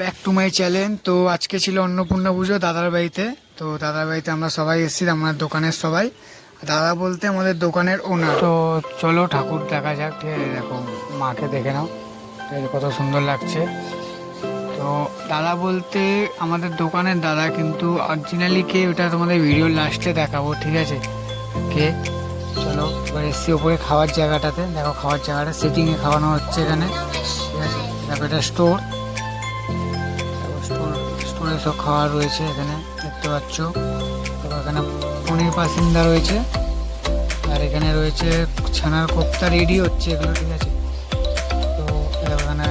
Back to my channel তো আজকে ছিল অন্নপূর্ণা পুজো দাদার বাড়িতে। তো দাদার বাড়িতে আমরা সবাই এসেছি আমার দোকানের সবাই। দাদা বলতে আমাদের দোকানের ওনার তো চলো ঠাকুর দেখা যাক, ঠিক আছে, দেখো, মাকে দেখে নাও। কত সুন্দর লাগছে। তো দাদা বলতে আমাদের দোকানের দাদা, কিন্তু অরিজিনালি কে, ওটা তোমাদের ভিডিও লাস্টে দেখাবো, ঠিক আছে? কে? চলো, এবার এসছি ওপরে খাওয়ার জায়গাটাতে। দেখো, খাওয়ার জায়গাটা সিটিংয়ে খাওয়ানো হচ্ছে এখানে। ঠিক আছে? দেখো, এটা স্টোর স্টোর সব খাবার রয়েছে এখানে, দেখতে পাচ্ছ। তারপর এখানে পনির পাসিন্দা রয়েছে, আর এখানে রয়েছে ছানার কোপ্তা রেডি হচ্ছে এগুলো, ঠিক আছে। তো এখানে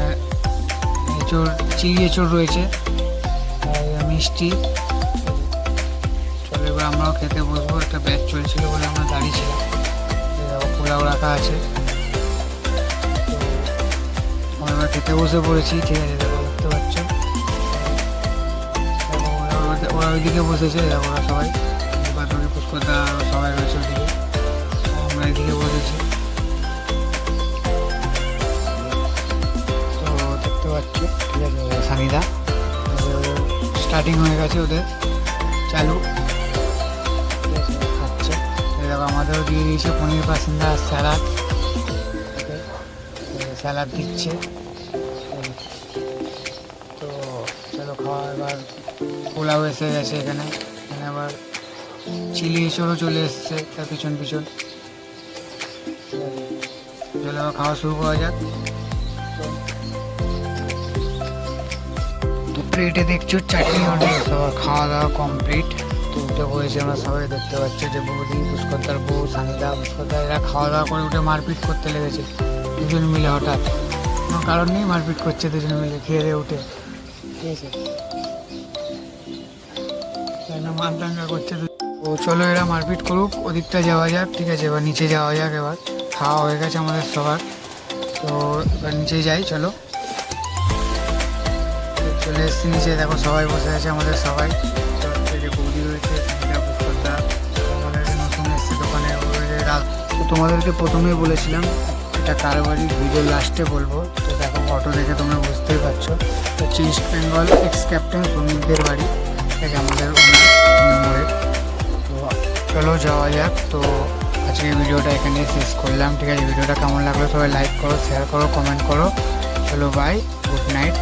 এঁচড়, চিড়ি এঁচড় রয়েছে মিষ্টি। চলো এবার আমরাও খেতে বসবো, একটা ব্যাচ চলছিল বলে আমরা দাঁড়িয়েছিলাম। পোলাও রাখা আছে। আমরা খেতে বসে পড়েছি, ঠিক আছে, দেখতে পাচ্ছ। ওরা ওরা- ওইদিকে বসেছে, ওরা সবাই পুষ্পদা আরও সবাই রয়েছে ওইদিকে। আমরা এদিকে বসেছি। তো দেখতে পাচ্ছি, ঠিক আছে সানিদা। স্টার্টিং হয়ে গেছে ওদের, চালু। খাচ্ছে। দেখো, আমাদেরও দিয়ে দিয়েছে পনির পাসিন্দা স্যালাড। স্যালাড দিচ্ছে। এবার পোলাও এসে গেছে এখানে। এখানে আবার চিলি এঁচড়ও চলে এসছে তার পিছন পিছন। চলে আবার খাওয়া শুরু করা যাক। প্লেটে দেখছ চাটনি অনেক সবার খাওয়া দাওয়া কমপ্লিট তো উঠে পড়েছি আমরা সবাই, দেখতে পাচ্ছি যে বৌদি পুষ্করদার বউ, সানিদা পুষ্করদা এরা খাওয়া দাওয়া করে উঠে মারপিট করতে লেগেছে। দুজন মিলে হঠাৎ। কোনো কারণ নেই মারপিট করছে দুজন মিলে, খেয়ে উঠে। ও, চলো এরা মারপিট করুক, ওদিকটা যাওয়া যাক, ঠিক আছে, এবার নিচে যাওয়া যাক এবার। খাওয়া হয়ে গেছে আমাদের সবার। তো, এবার নিচে যাই, চলো। চলে এসছি নিচে, দেখো সবাই বসে আছে আমাদের সবাই। বৌদি নতুন দোকানে। তো তোমাদেরকে প্রথমেই বলেছিলাম, এটা কারও বাড়ির ভিডিও লাস্টে বলব। তো দেখো অটো দেখে তোমরা বুঝতেই পারছ। হচ্ছে ইস্ট বেঙ্গল এক্স ক্যাপ্টেন শ্রমিকদের বাড়ি এটা আমাদের তো চলো যাওয়া যাক। তো আজকে ভিডিওটা এখানে শেষ করলাম। ঠিক আছে, ভিডিওটা কেমন লাগল সবাই লাইক করো শেয়ার করো কমেন্ট করো। চলো বাই গুড নাইট